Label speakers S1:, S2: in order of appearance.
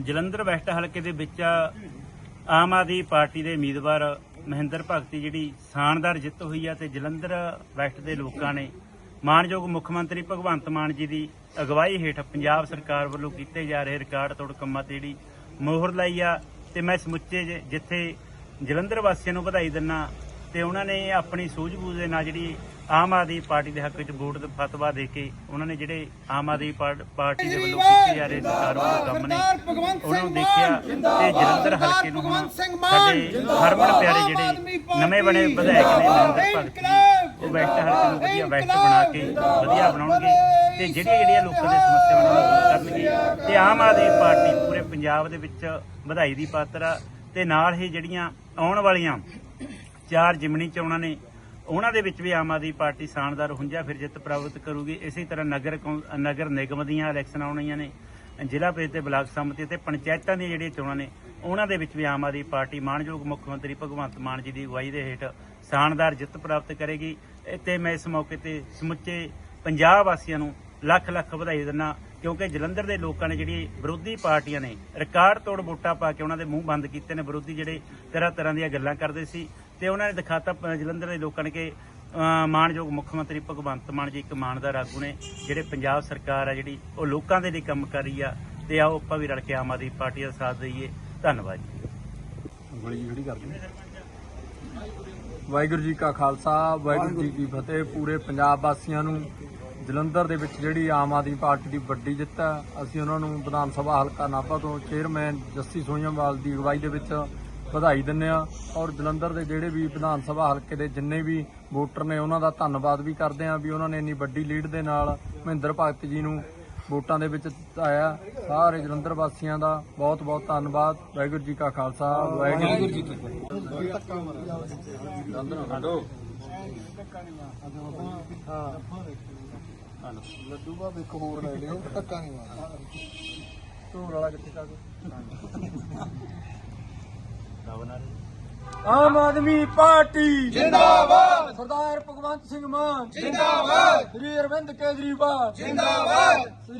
S1: Jalandhar West ਹਲਕੇ ਦੇ ਵਿੱਚ ਆਮ ਆਦਮੀ ਪਾਰਟੀ ਦੇ ਉਮੀਦਵਾਰ ਮਹਿੰਦਰ ਭਗਤੀ ਜਿਹੜੀ ਸ਼ਾਨਦਾਰ ਜਿੱਤ ਹੋਈ ਆ ਤੇ ਜਲੰਧਰ ਵੈਸਟ ਦੇ ਲੋਕਾਂ ਨੇ ਮਾਨਯੋਗ ਮੁੱਖ ਮੰਤਰੀ ਭਗਵੰਤ ਮਾਨ ਜੀ ਦੀ ਅਗਵਾਈ ਹੇਠ ਪੰਜਾਬ ਸਰਕਾਰ ਵੱਲੋਂ ਕੀਤੇ ਜਾ ਰਹੇ ਰਿਕਾਰਡ ਤੋੜ ਕੰਮਾਂ ਤੇ ਜਿਹੜੀ ਮੋਹਰ ਲਾਈ ਆ ਤੇ ਮੈਂ ਸਮੁੱਚੇ ਜ- ਜਿੱਥੇ ਜਲੰਧਰ ਵਾਸੀਆਂ ਨੂੰ ਵਧਾਈ ਦਿੰਨਾ ਤੇ ਉਹਨਾਂ ਨੇ ਆਪਣੀ ਸੂਝ-ਬੂਝ ਦੇ ਨਾਲ ਜਿਹੜੀ ਆਮ ਆਦਮੀ ਪਾਰਟੀ ਦੇ ਹੱਕ ਵਿੱਚ ਵੋਟ ਦਾ ਫਤਵਾ ਦੇ ਕੇ ਉਹਨਾਂ ਨੇ ਜਿਹੜੇ ਆਮ ਆਦਮੀ ਪਾਰ- ਪਾਰਟੀ ਦੇ ਵੱਲੋਂ ਕੀਤੇ ਜਾ ਰਹੇ ਸਰਕਾਰਵਾਦ ਕੰਮ ਨੇ ਉਹਨਾਂ ਨੂੰ ਦੇਖਿਆ ਤੇ ਜਲੰਧਰ ਹਲਕੇ ਨੂੰ ਹੁਣ ਸਾਡੇ ਹਰਮਨ ਪਿਆਰੇ ਜਿਹੜੇ ਨਵੇਂ ਬਣੇ ਵਿਧਾਇਕ ਨੇ ਮਹਿੰਦਰ ਭਗਤ ਜੀ ਉਹ ਵੈਸਟ ਹਲਕੇ ਨੂੰ ਵਧੀਆ ਵੈਸਟ ਬਣਾ ਕੇ ਵਧੀਆ ਬਣਾਉਣਗੇ ਤੇ ਜਿਹੜੀਆਂ ਜਿਹੜੀਆਂ ਲੋਕਾਂ ਦੇ ਸਮੱਸਿਆਵਾਂ ਨੂੰ ਦੂਰ ਕਰਨਗੇ ਤੇ ਆਮ ਆਦਮੀ ਪਾਰਟੀ ਪੂਰੇ ਪੰਜਾਬ ਦੇ ਵਿੱਚ ਵਧਾਈ ਦੀ ਪਾਤਰ ਆ ਤੇ ਨਾਲ ਹੀ ਜਿਹੜੀਆਂ ਆਉਣ ਵਾਲੀਆਂ ਚਾਰ ਜਿਮਣੀ ਚੋਣਾਂ ਨੇ, ਉਹਨਾਂ ਦੇ ਵਿੱਚ ਵੀ ਆਮ ਆਦਮੀ ਪਾਰਟੀ ਸ਼ਾਨਦਾਰ ਹੁੰਜਾ ਫਿਰ ਜਿੱਤ ਪ੍ਰਾਪਤ ਕਰੂਗੀ। ਇਸੇ ਤਰ੍ਹਾਂ ਨਗਰ ਕੌਂ- ਨਗਰ ਨਿਗਮ ਦੀਆਂ ਇਲੈਕਸ਼ਨਾਂ ਆਉਣੀਆਂ ਨੇ, ਜ਼ਿਲ੍ਹਾ ਪ੍ਰੀਸ਼ਦ ਤੇ ਬਲਾਕ ਸਮਿਤੀ ਤੇ ਪੰਚਾਇਤਾਂ ਦੀਆਂ ਜਿਹੜੀਆਂ ਚੋਣਾਂ ਨੇ, ਉਹਨਾਂ ਦੇ ਵਿੱਚ ਵੀ ਆਮ ਆਦਮੀ ਪਾਰਟੀ ਮਾਨਯੋਗ ਮੁੱਖ ਮੰਤਰੀ ਭਗਵੰਤ ਮਾਨ ਜੀ ਦੀ ਅਗਵਾਈ ਦੇ ਹੇਠ ਸ਼ਾਨਦਾਰ ਜਿੱਤ ਪ੍ਰਾਪਤ ਕਰੇਗੀ। ਤੇ ਮੈਂ ਇਸ ਮੌਕੇ ਤੇ ਸਮੁੱਚੇ ਪੰਜਾਬ ਵਾਸੀਆਂ ਨੂੰ ਲੱਖ ਲੱਖ ਵਧਾਈ ਦਿੰਦਾ ਕਿਉਂਕਿ ਜਲੰਧਰ ਦੇ ਲੋਕਾਂ ਨੇ ਜਿਹੜੀ ਵਿਰੋਧੀ ਪਾਰਟੀਆਂ ਨੇ, ਰਿਕਾਰਡ ਤੋੜ ਵੋਟਾਂ ਪਾ ਕੇ ਉਹਨਾਂ ਦੇ ਮੂੰਹ ਬੰਦ ਕੀਤੇ ਨੇ, ਵਿਰੋਧੀ ਜਿਹੜੇ ਤਰ੍ਹਾਂ ਤਰ੍ਹਾਂ ਦੀਆਂ ਗੱਲਾਂ ਕਰਦੇ ਸੀ। ਤੇ ਉਹਨਾਂ ਨੇ ਦਿਖਾਤਾ ਪ- ਜਲੰਧਰ ਦੇ ਲੋਕਾਂ ਨੇ ਕਿ ਅ, ਮਾਣਯੋਗ ਮੁੱਖ ਮੰਤਰੀ ਭਗਵੰਤ ਮਾਨ ਜੀ ਇੱਕ ਇਮਾਨਦਾਰ ਆਗੂ ਨੇ ਜਿਹੜੇ ਪੰਜਾਬ ਸਰਕਾਰ ਆ ਜਿਹੜੀ ਉਹ ਲੋਕਾਂ ਦੇ ਲਈ ਕੰਮ ਕਰ ਰਹੀ ਆ ਤੇ ਆਓ ਆਪਾਂ ਵੀ ਰਲ ਕੇ ਆਮ ਆਦਮੀ ਪਾਰਟੀ ਦਾ ਸਾਥ ਦਈਏ। ਧੰਨਵਾਦ ਜੀ।
S2: ਉਂਗਲੀ ਜਿਹੜੀ ਕਰਦੇ ਵਾਹਿਗੁਰੂ ਜੀ ਕਾ ਖਾਲਸਾ ਵਾਹਿਗੁਰੂ ਜੀ ਕੀ ਫਤਿਹ। ਪੂਰੇ ਪੰਜਾਬ ਵਾਸੀਆਂ ਨੂੰ ਜਲੰਧਰ ਦੇ ਵਿੱਚ ਜਿਹੜੀ ਆਮ ਆਦਮੀ ਪਾਰਟੀ ਦੀ ਵੱਡੀ ਜਿੱਤ ਹੈ ਅਸੀਂ ਉਹਨਾਂ ਨੂੰ ਵਿਧਾਨ ਸਭਾ ਹਲਕਾ ਨਾਭਾ ਤੋਂ ਚੇਅਰਮੈਨ ਜੱਸੀ ਸੋਈਆਂਵਾਲ ਦੀ ਅਗਵਾਈ ਦੇ ਵਿੱਚ ਵਧਾਈ ਦਿੰਦੇ ਆ ਔਰ ਜਲੰਧਰ ਦੇ ਜਿਹੜੇ ਵੀ ਵਿਧਾਨ ਸਭਾ ਹਲਕੇ ਦੇ ਜਿੰਨੇ ਵੀ ਵੋਟਰ ਨੇ ਉਹਨਾਂ ਦਾ ਧੰਨਵਾਦ ਵੀ ਕਰਦੇ ਆ ਵੀ ਉਹਨਾਂ ਨੇ ਇੰਨੀ ਵੱਡੀ ਲੀਡ ਦੇ ਨਾਲ ਮਹਿੰਦਰ ਭਗਤ ਜੀ ਨੂੰ ਵੋਟਾਂ ਦੇ ਵਿੱਚ ਆਇਆ। ਸਾਰੇ ਜਲੰਧਰ ਵਾਸੀਆਂ ਦਾ ਬਹੁਤ ਬਹੁਤ ਧੰਨਵਾਦ। ਵਾਹਿਗੁਰੂ ਜੀ ਕਾ ਖਾਲਸਾ ਵਾਹਿਗੁਰੂ ਜੀ ਕੀ ਫਤਿਹ।
S3: ਲੱਡੂ ਬਾ ਇੱਕ ਹੋਰ ਲੈ ਲਿਓ। ਧੱਕਾ ਨਹੀਂ ਮਾਰਨਾ।
S2: ਧੂਰ ਵਾਲਾ ਕਿੱਥੇ ਕਾ ਆਮ ਆਦਮੀ ਪਾਰਟੀ। ਜਿੰਦਾਬਾਦ। ਸਰਦਾਰ ਭਗਵੰਤ ਸਿੰਘ ਮਾਨ। ਜਿੰਦਾਬਾਦ। ਸ੍ਰੀ ਅਰਵਿੰਦ ਕੇਜਰੀਵਾਲ। ਜਿੰਦਾਬਾਦ।